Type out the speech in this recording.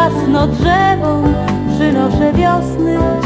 jasno drzewom przynoszę wiosny.